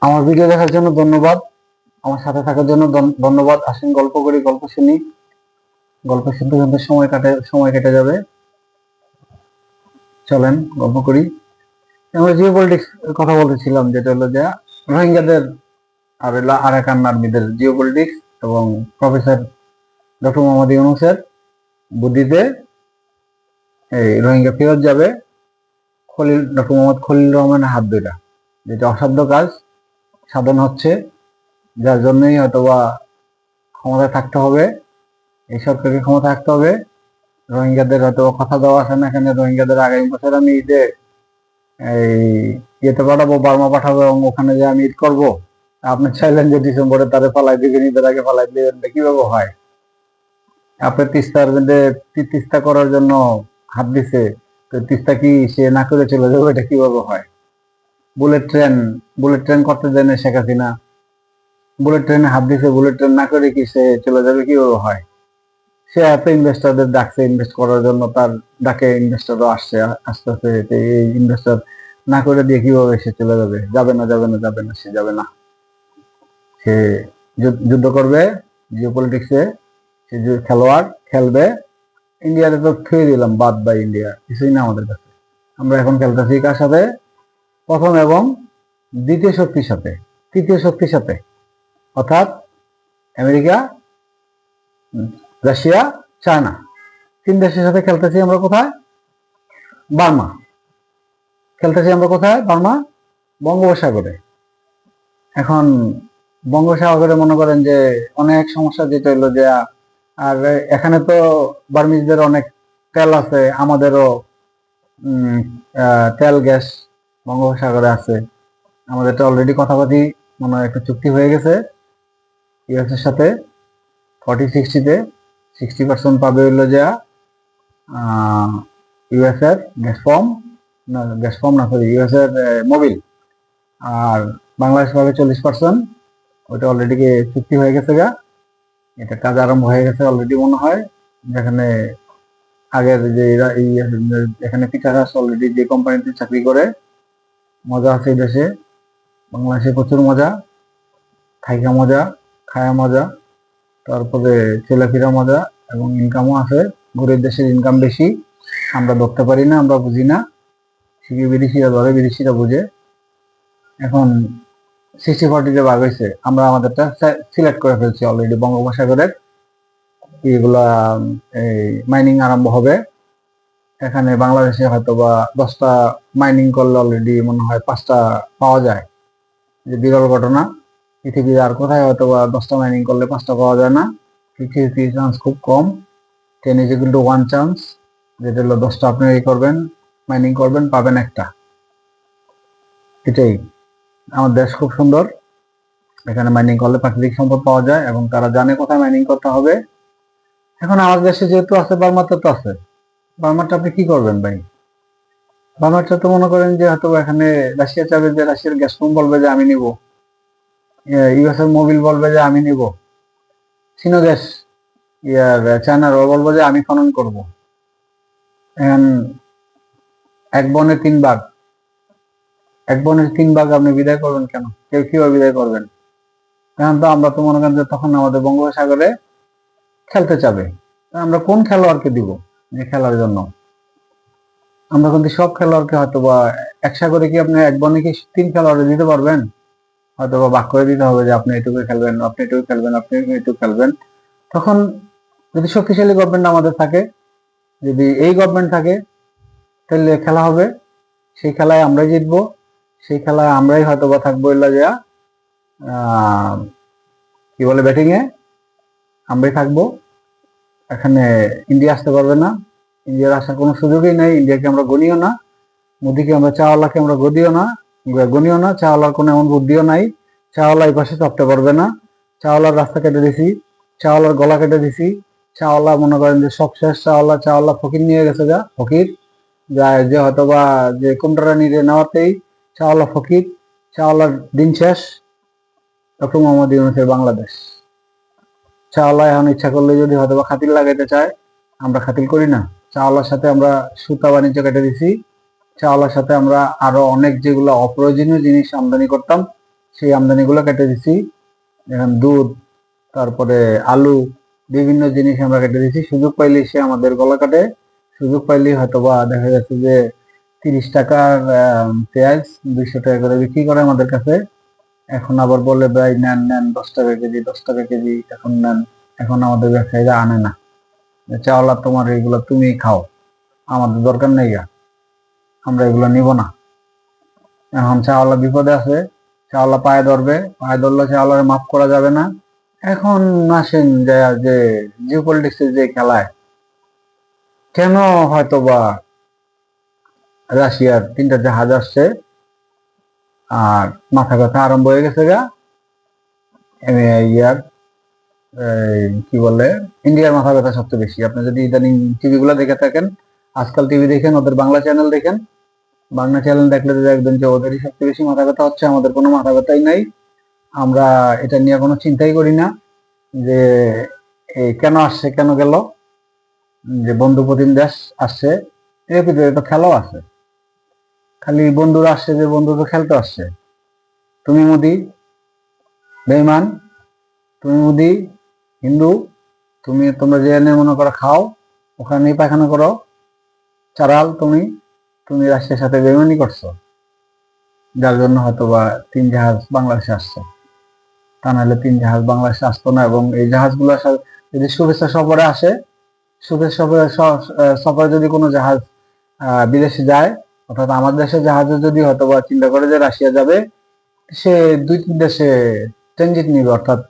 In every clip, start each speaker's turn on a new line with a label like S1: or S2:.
S1: আমার ভিডিও দেখার জন্য ধন্যবাদ। আমার সাথে থাকার জন্য ধন- ধন্যবাদ। আসেন, গল্প করি, গল্প শুনি। গল্প শুনতে শুনতে সময় কাটে, সময় কেটে যাবে। চলেন, গল্প করি। আমরা জিও পলিটিক্স কথা বলতেছিলাম, যেটা হলো যে রোহিঙ্গাদের আর আরাকান আর্মিদের জিও পলিটিক্স এবং প্রফেসর ডক্টর মোহাম্মদ ইউনুসের বুদ্ধিতে এই রোহিঙ্গা ফেরত যাবে। খলিল ডক্টর মোহাম্মদ খলিল রহমানের হাত ধরে যেটা অসাধ্য কাজ। সাধন হচ্ছে, যার জন্যই হয়তোবা ক্ষমতায় থাকতে হবে, এই সরকারকে ক্ষমতা থাকতে হবে। রোহিঙ্গাদের হয়তো কথা দেওয়া আছে না এখানে, রোহিঙ্গাদের আগামী বছর আমি ঈদে এই ইয়েতে পাঠাবো, বার্মা পাঠাবো এবং ওখানে যে আমি ঈদ করব আপনি চাইলেন যে ডিসেম্বরে তারে ফালাই দিবেন, ঈদের আগে ফালাই দিবেন কীভাবে হয়? আপনি তিস্তার মধ্যে তিস্তা করার জন্য হাত দিছে, তো তিস্তা কি সে না করে চলে যাবে, এটা কীভাবে হয়? বুলেট ট্রেন বুলেট ট্রেন করতে দেন শেখ হাসিনা। বুলেট ট্রেনে হাত দিছে বুলেট ট্রেন না করে কি সে চলে যাবে, কীভাবে হয়? সে এত ইনভেস্টরদের ডাকছে ইনভেস্ট করার জন্য, তার ডাকে ইনভেস্টরও আসছে, আস্তে আস্তে এই ইনভেস্টর না করে দিয়ে কীভাবে সে চলে যাবে? যাবে না যাবে না যাবে না, সে যাবে না। সে যুদ্ধ- করবে জিও পলিটিক্সে সে খেলোয়াড় খেলবে ইন্ডিয়াতে তো থুয়ে দিলাম, বাদ বাই ইন্ডিয়া কিছুই না আমাদের কাছে। আমরা এখন খেলতেছি কার সাথে? প্রথম এবং দ্বিতীয় শক্তির সাথে, তৃতীয় শক্তির সাথে, অর্থাৎ আমেরিকা রাশিয়া, চায়না। তিন দেশের সাথে খেলতেছি আমরা কোথায়? বার্মা। খেলতেছি আমরা কোথায়? বার্মা বঙ্গোপসাগরে। এখন বঙ্গোপসাগরে মনে করেন যে অনেক সমস্যা যেটা হলো যে, আর এখানে তো বার্মিজদের অনেক তেল আছে, আমাদেরও তেল, গ্যাস বঙ্গোপসাগরে আছে। আমাদের তো অলরেডি কথাবার্তি মনে হয় একটা চুক্তি হয়ে গেছে। ইউএস এর সাথে ফর্টি সিক্সটিতে সিক্সটি পার্সেন্ট পাবে হইল যে ইউএস এর গ্যাস ফর্ম না গ্যাস ফর্ম না সরি ইউএস এর মোবিল আর বাংলাদেশ পাবে চল্লিশ পার্সেন্ট ওইটা অলরেডি চুক্তি হয়ে গেছে গা। এটা কাজ আরম্ভ হয়ে গেছে অলরেডি মনে হয়। যেখানে আগের যে এখানে পিঠারাস অলরেডি যে কোম্পানিতে চাকরি করে মজা আছে দেশে। বাংলাদেশে প্রচুর মজা খাইকা মজা, খায়া মজা, তারপরে চলাফেরা মজা এবং ইনকামও আছে। গরিব দেশের ইনকাম বেশি, আমরা ধরতে পারি না, আমরা বুঝি না। শিখে বিদেশিরা ধরে, বিদেশিরা বুঝে। এখন সিক্সটি ফর্টিতে ভাগ হয়েছে। আমরা আমাদেরটা সিলেক্ট করে ফেলছি অলরেডি বঙ্গোপসাগরের। এগুলা, এই মাইনিং আরম্ভ হবে। এখানে বাংলাদেশে হয়তো বা দশটা মাইনিং করলে অলরেডি মনে হয় পাঁচটা পাওয়া যায়। যে বিরল ঘটনা, পৃথিবীর আর কোথায় হয়তো বা দশটা মাইনিং করলে পাঁচটা পাওয়া যায় না? ফিফটি চান্স খুব কম। Ten is equal to one chance যেটা হলো দশটা আপনি এই করবেন মাইনিং করবেন, পাবেন একটা। এটাই। আমার দেশ খুব সুন্দর। এখানে মাইনিং করলে প্রাকৃতিক সম্পদ পাওয়া যায় এবং তারা জানে কোথায় মাইনিং করতে হবে। এখন আমার দেশে যেহেতু আছে বার্মাতে তো আছে। বার্মাটা আপনি কি করবেন ভাই? বার্মাটা তো মনে করেন যে হয়তো এখানে রাশিয়া চাবে যে রাশিয়ার গ্যাস পাম্প বলবে যে আমি নিব। ইউএস এর মোবিল বলবে যে আমি নিব। চীনা দেশ ইয়ার চায়নার ও বলব যে আমি খনন করব। এখন এক বনে তিন ভাগ এক বনের তিন ভাগ আপনি বিদায় করবেন কেন? কেউ কীভাবে বিদায় করবেন? কারণ তো আমরা তো মনে করেন যে তখন আমাদের বঙ্গোপসাগরে খেলতে চাবে। আমরা কোন খেলোয়াড়কে দিব? খেলার জন্য। আমরা কিন্তু সব খেলোয়াড়কে হয়তো বা এক করে কি আপনি এক বনে কি তিন খেলোয়াড়ে দিতে পারবেন? হয়তো বা ভাগ করে দিতে হবে যে আপনি এটুকু খেলবেন, আপনি এটুকু খেলবেন, আপনি এটুকু খেলবেন। তখন যদি শক্তিশালী গভর্নমেন্ট আমাদের থাকে, যদি এই গভর্নমেন্ট থাকে, তাহলে খেলা হবে। সেই খেলায় আমরাই জিতবো। সেই খেলায় আমরাই হয়তো বা থাকব যা কি বলে ব্যাটিংয়ে আমরাই থাকব। এখানে ইন্ডিয়া আসতে পারবে না। ইন্ডিয়ার আসার কোনো সুযোগই নাই। ইন্ডিয়াকে আমরা গণিও না। মোদিকে আমরা, চাওয়ালাকে আমরা গদিও না। গণিও না। চাওয়ালার কোনো এমন বুদ্ধিও নাই। চাওয়ালা এই পাশে চাপতে পারবে না। চাওয়ালার রাস্তা কেটে দিছি। চাওয়ালার গলা কেটে দিছি। চাওয়ালা মনে করেন যে সব শেষ। চাওয়ালা চাওয়ালা ফকির নিয়ে গেছে যা, ফকির। যা, যে হয়তো বা যে কোনটা নিয়ে নেওয়াতেই চাওয়ালা ফকির। চাওয়ালার দিন শেষ। ডক্টর মোহাম্মদ ইউনুসের বাংলাদেশ। চাওয়ালা এখন ইচ্ছা করলে যদি হয়তো বা খাতির লাগাইতে চায়, আমরা খাতিল করি না। চাওয়ালার সাথে আমরা সুতা বাণিজ্য কেটে দিছি। চাওয়ালার সাথে আমরা আরও অনেক যেগুলো অপ্রয়োজনীয় জিনিস আমদানি করতাম, সেই আমদানিগুলো কেটে দিছি। এখন দুধ, তারপরে আলু, বিভিন্ন জিনিস আমরা কেটে দিছি। সুযোগ পাইলে সে আমাদের গলা কাটে। সুযোগ পাইলে হয়তো বা দেখা যাচ্ছে যে তিরিশ টাকার পেঁয়াজ দুইশো টাকা করে বিক্রি করে আমাদের কাছে। এখন আবার বলে, ভাই, নেন নেন, দশ টাকা কেজি, দশ টাকা কেজি, এখন নেন। এখন আমাদের ব্যবসায়ীরা আনে না। চাওলা, তোমার এগুলো তুমি খাও, আমাদের দরকার নেই। আমরা এগুলো নিব না। এখন চাওলা বিপদে আছে, চাওলা পায়ে ধরবে, পায়ে ধরলে চাওলার মাফ করা যাবে না। এখন আসেন যে যে জিও পলিটিক্সের যে খেলায়, কেন হয়তো বা রাশিয়ার তিনটা জাহাজ আসছে আর মাথা ব্যথা আরম্ভ হয়ে গেছে গা। ইয়ার কি বলে, ইন্ডিয়ার মাথা ব্যথা সবচেয়ে বেশি। আপনি যদি ইদানিং টিভি গুলা দেখে থাকেন, আজকাল টিভি দেখেন, ওদের বাংলা চ্যানেল দেখেন, বাংলা চ্যানেল দেখলে তো দেখবেন যে ওদেরই সবচেয়ে বেশি মাথা ব্যথা হচ্ছে, আমাদের কোনো মাথা ব্যথাই নাই। আমরা এটা নিয়ে কোনো চিন্তাই করি না যে কেন আসছে, কেন গেল, যে বন্ধু প্রতিম দেশ আসছে, এর ভিতরে তো খেলাও আছে। খালি বন্ধুরা আসছে যে বন্ধু তো খেলতে আসছে। তুমি মোদি, বেইমান, তুমি মোদি, হিন্দু, তুমি তোমরা যে এনে মনে করো খাও ওখানেই পায়খানা করো, চারাল তুমি তুমি রাশিয়ার সাথে বেইমানি করছ। যার জন্য হয়তো বা তিন জাহাজ বাংলাদেশে আসছে। তা নাহলে তিন জাহাজ বাংলাদেশে আসতো না এবং এই জাহাজগুলো যদি শুভেচ্ছা সফরে আসে, শুভেচ্ছা সফরে সফরে যদি কোনো জাহাজ বিদেশে যায় অর্থাৎ আমার দেশে জাহাজে যদি হয়তো বা চিন্তা করে যে রাশিয়া যাবে, সে দুই তিন দেশে ট্রানজিট নিবে। অর্থাৎ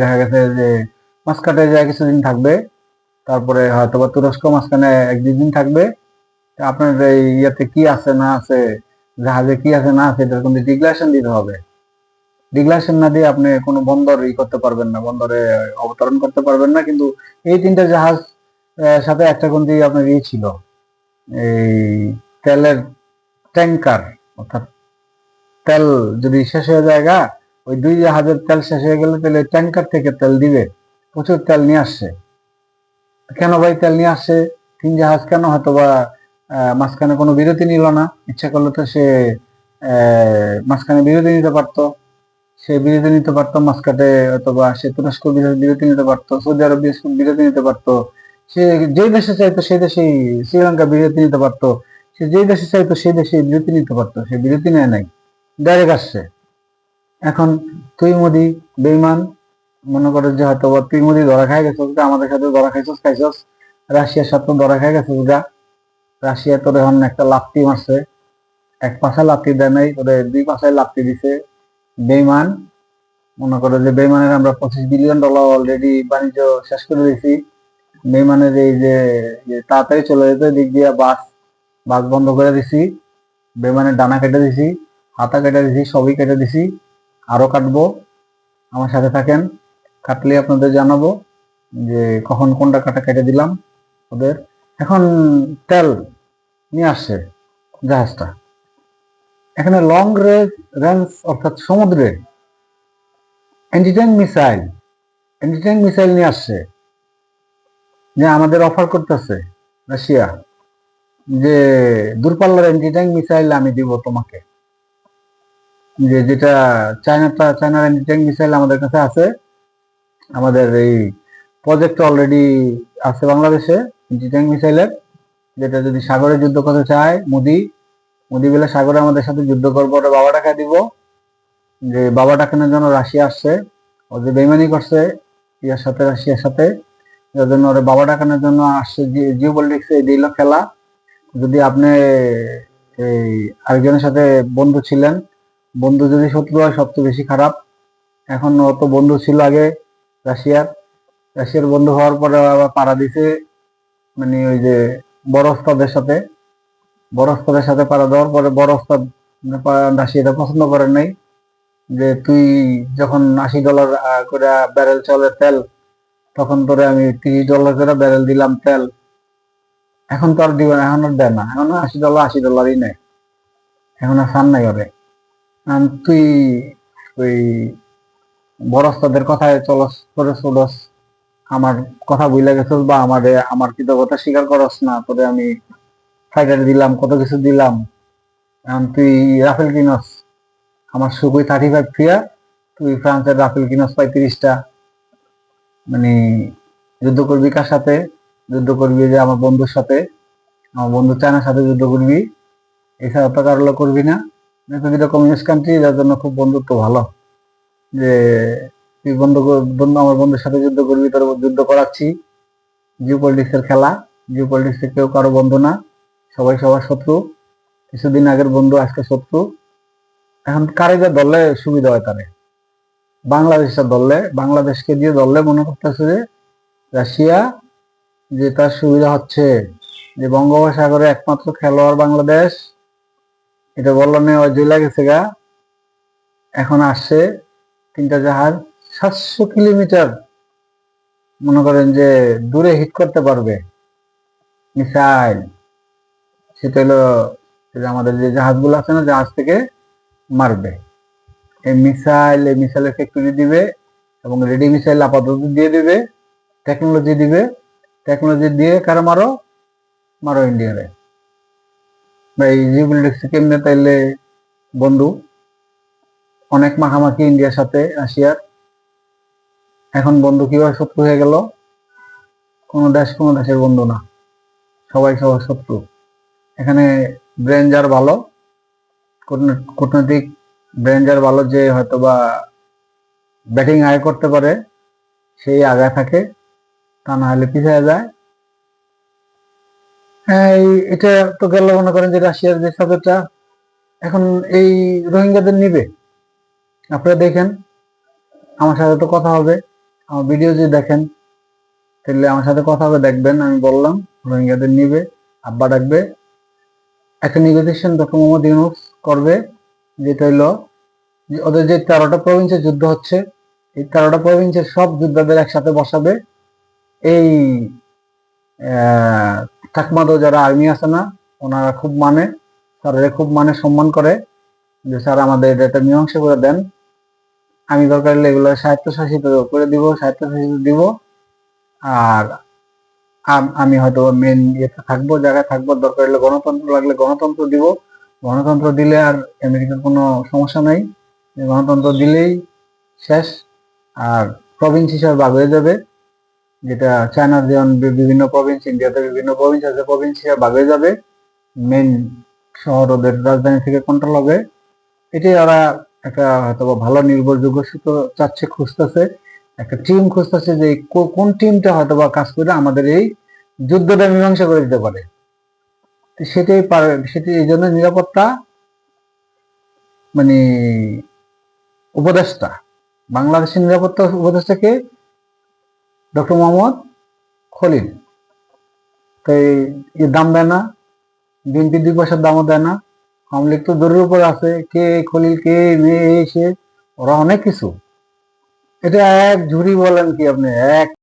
S1: দেখা গেছে যে মাঝখানে যায় কিছুদিন থাকবে, তারপরে হয়তো বা তুরস্ক মাঝখানে এক দুই দিন থাকবে। আপনার এই ইয়েতে কি আছে, না আছে, জাহাজে কি আছে, না আছে, এটার কিন্তু ডিক্লারেশন দিতে হবে। ডিক্লারেশন না দিয়ে আপনি কোনো বন্দর ই করতে পারবেন না, বন্দরে অবতরণ করতে পারবেন না। কিন্তু এই তিনটা জাহাজ সাথে একটা কিন্তু আপনার ইয়ে ছিল, এই তেলের ট্যাঙ্কার অর্থাৎ তেল যদি শেষ হয়ে যায় গা, ওই দুই জাহাজের তেল শেষ হয়ে গেলে তাহলে ট্যাঙ্কার থেকে তেল দিবে। প্রচুর তেল নিয়ে আসছে। কেন ভাই তেল নিয়ে আসছে? তিন জাহাজ কেন হয়তো বা মাঝখানে কোনো বিরতি নিল না? ইচ্ছা করলে তো সে মাঝখানে বিরতি নিতে পারতো। সে বিরতি নিতে পারতো মাঝখানে অথবা সে তুরস্ক বিরতি নিতে পারতো সৌদি আরব বিরতি- নিতে পারতো। সে যেই দেশে চাইতো সেই দেশেই শ্রীলঙ্কা বিরতি নিতে পারতো। সে যেই দেশে চাইতো, সেই দেশে বিরতি নিতে পারতো। সে বিরতি নেয় নাই। ডাইরেক্ট আসছে। এখন তুই মোদি, বেইমান, মনে করে যে হয়তো তুই মোদি ধরা খাই গেছিস আমাদের সাথে ধরা খাইছস খাইছস। রাশিয়ার সাথে ধরা খাই গেছিস গা রাশিয়া তোর এখন একটা লাফতি মারছে। এক পাশে লাফতি দেয় নাই ওদের দুই পাশে লাফতি দিছে। বেইমান, মনে করো যে বেইমানের আমরা পঁচিশ বিলিয়ন ডলার অলরেডি বাণিজ্য শেষ করে দিয়েছি। বেইমানের এই যে যে তাড়াতাড়ি চলে যেত দিক দিয়ে বাস বাস বন্ধ করে দিছি বেইমানের ডানা কেটে দিছি, হাতা কেটে দিছি, সবই কেটে দিছি, আরও কাটবো। আমার সাথে থাকেন, কাটলে আপনাদের জানাব যে কখন কোনটা কাটা কেটে দিলাম ওদের। এখন তেল নিয়ে আসছে জাহাজটা। এখানে লং রেঞ্জ রেঞ্জ অর্থাৎ সমুদ্রে অ্যান্টিট্যাঙ্ক মিসাইল অ্যান্টিট্যাঙ্ক মিসাইল নিয়ে আসছে। যে আমাদের অফার করতেছে রাশিয়া। যে দূরপাল্লার অ্যান্টিট্যাঙ্ক মিসাইল আমি দিব তোমাকে। যে যেটা চায়নাটা চায়নার অ্যান্টিট্যাঙ্ক মিসাইল আমাদের কাছে আছে। আমাদের এই প্রজেক্ট অলরেডি আছে বাংলাদেশে অ্যান্টিট্যাঙ্ক মিসাইলের। যেটা যদি সাগরে যুদ্ধ করতে চায়, মোদি মোদি বলে সাগরে আমাদের সাথে যুদ্ধ করব, ওটা বাবা টাকা দিব। যে বাবা টাকানোর জন্য রাশিয়া আসছে ও যে বেইমানি করছে, ইয়ার সাথে, রাশিয়ার সাথে, এর জন্য ওরা বাবা টাকানোর জন্য আসছে জিও পলিটিক্স এই দিল খেলা। যদি আপনি এই আরেকজনের সাথে বন্ধু ছিলেন, বন্ধু যদি শত্রু হয়, সবচেয়ে বেশি খারাপ। এখন অত বন্ধু ছিল আগে রাশিয়ার। রাশিয়ার বন্ধু হওয়ার পরে আবার পাড়া দিছে মানে ওই যে বড় ওস্তাদের সাথে। বড় ওস্তাদের সাথে পাড়া দেওয়ার পরে বড় ওস্তাদ রাশিয়াটা পছন্দ করেন নাই। যে তুই যখন আশি ডলার করে ব্যারেল চলে তেল, তখন তোরে আমি তিরিশ ডলার করে ব্যারেল দিলাম তেল। এখন তো আর দিবে না, এখন আর দেয় না। এখন আশি ডলার আশি ডলারই নেয়। এখন আর সান নাই ওরে। তুই ওই বরস্তাদের কথায় চলস করে চলস। আমার কথা বুঝলে গেছস বা আমারে, আমার কৃতজ্ঞতা স্বীকার করস না। তোরে আমি ফাইটার দিলাম, কত কিছু দিলাম। এখন তুই রাফেল কিনস। আমার সুখই থার্টি ফাইভ ফিয়া তুই ফ্রান্সের রাফেল কিনস পঁয়ত্রিশটা। মানে যুদ্ধ করবি কার সাথে? যুদ্ধ করবি যে আমার বন্ধুর সাথে, আমার বন্ধু চায়নার সাথে যুদ্ধ করবি, এছাড়া তো কারও করবি না। পৃথিবীটা কমিউনিস্ট কান্ট্রি যার জন্য খুব বন্ধুত্ব ভালো। যে তুই বন্ধু বন্ধু, আমার বন্ধুর সাথে যুদ্ধ করবি, তোর যুদ্ধ করাচ্ছি। জিও পলিটিক্সের খেলা জিও পলিটিক্সে কেউ কারও বন্ধু না, সবাই সবার শত্রু। কিছুদিন আগের বন্ধু, আজকে শত্রু। এখন কারে যে দলে সুবিধা হয় তারে বাংলাদেশটা দললে বাংলাদেশকে দিয়ে দললে মনে করতেছে যে রাশিয়া যে তার সুবিধা হচ্ছে যে বঙ্গোপসাগরে একমাত্র খেলোয়াড় বাংলাদেশ, এটা বলল নে, ওই জেলা গেছে গা। এখন আসছে তিনটা জাহাজ সাতশো কিলোমিটার, মনে করেন যে দূরে হিট করতে পারবে। মিসাইল, সেটা হলো আমাদের যে জাহাজগুলো আছে না, জাহাজ থেকে মারবে। এই মিসাইল, এই মিসাইলের ফ্যাক্টরি দিবে এবং রেডি মিসাইল আপাতত দিয়ে দিবে টেকনোলজি দিবে। টেকনোলজি দিয়ে কারা মারো মারো ইন্ডিয়ারে ভাই জিওপলিটিক্স কেমনে তাইলে বন্ধু? অনেক মাখামাখি ইন্ডিয়ার সাথে রাশিয়ার এখন বন্ধু কীভাবে শত্রু হয়ে গেল? কোন দেশ কোন দেশের বন্ধু না। সবাই সবার শত্রু। এখানে ব্রেন যার ভালো। কূটন- কূটনৈতিক ব্রেন যার ভালো যে হয়তোবা ব্যাটিং আয় করতে পারে, সেই আগায় থাকে। তা না হলে পিছিয়ে যায়? হ্যাঁ এই- এটা তো গেল মনে করেন যে রাশিয়ার যে সাথেটা এখন এই রোহিঙ্গাদের নিবে। আপনারা দেখেন, আমার সাথে তো কথা হবে। আমার ভিডিও যদি দেখেন, তাহলে আমার সাথে কথা হবে, দেখবেন, আমি বললাম, রোহিঙ্গাদের নিবে, আব্বা ডাকবে। একটা নেগোসিয়েশন ডক্টর মোহাম্মদ ইউনুস করবে, যেটা হইল ওদের যে তেরোটা প্রভিন্সের যুদ্ধ হচ্ছে, এই তেরোটা প্রভিন্সের সব যোদ্ধাদের একসাথে বসাবে। এই থাকমাদো যারা আর্মি আছে না, ওনারা খুব মানে স্যারেরা খুব মানে সম্মান করে যে, স্যার, আমাদের এটা মীমাংসা করে দেন। আমি দরকার হলে এগুলো স্বায়ত্তশাসিত করে দিব, স্বায়ত্তশাসিত দিব। আর আমি হয়তো মেন ইয়েতে থাকব, জায়গায় থাকব, দরকার হলে গণতন্ত্র লাগলে গণতন্ত্র দিব। গণতন্ত্র দিলে আর আমেরিকার কোনো সমস্যা নাই। গণতন্ত্র দিলেই শেষ। আর প্রভিন্স হিসাবে ভাগ হয়ে যাবে। যেটা চায়নার যেমন বিভিন্ন প্রভিন্স ইন্ডিয়াতে বিভিন্ন প্রভিন্স আছে প্রভিন্স হয়ে যাবে। মেন শহর ওদের রাজধানী থেকে কন্ট্রোল হবে। এটাই ওরা একটা হয়তো ভালো নির্ভরযোগ্য সূত্র চাচ্ছে, খুঁজতেছে। একটা টিম খুঁজতেছে যে কোন টিমটা হয়তো বা কাজ করে আমাদের এই যুদ্ধটা মীমাংসা করে দিতে পারে। সেটাই পারে সেটি এই জন্য নিরাপত্তা মানে উপদেষ্টা, বাংলাদেশের নিরাপত্তা উপদেষ্টাকে ডক্টর মোহাম্মদ খলিল। তো এই- দাম দেয় না বিএনপি দুই পয়সার দামও দেয় না, আওয়ামী লীগ তো দূরের উপর আছে, কে খলিল, কে মেয়ে সে, ওরা অনেক কিছু। এটা এক ঝুড়ি বলেন কি আপনি, এক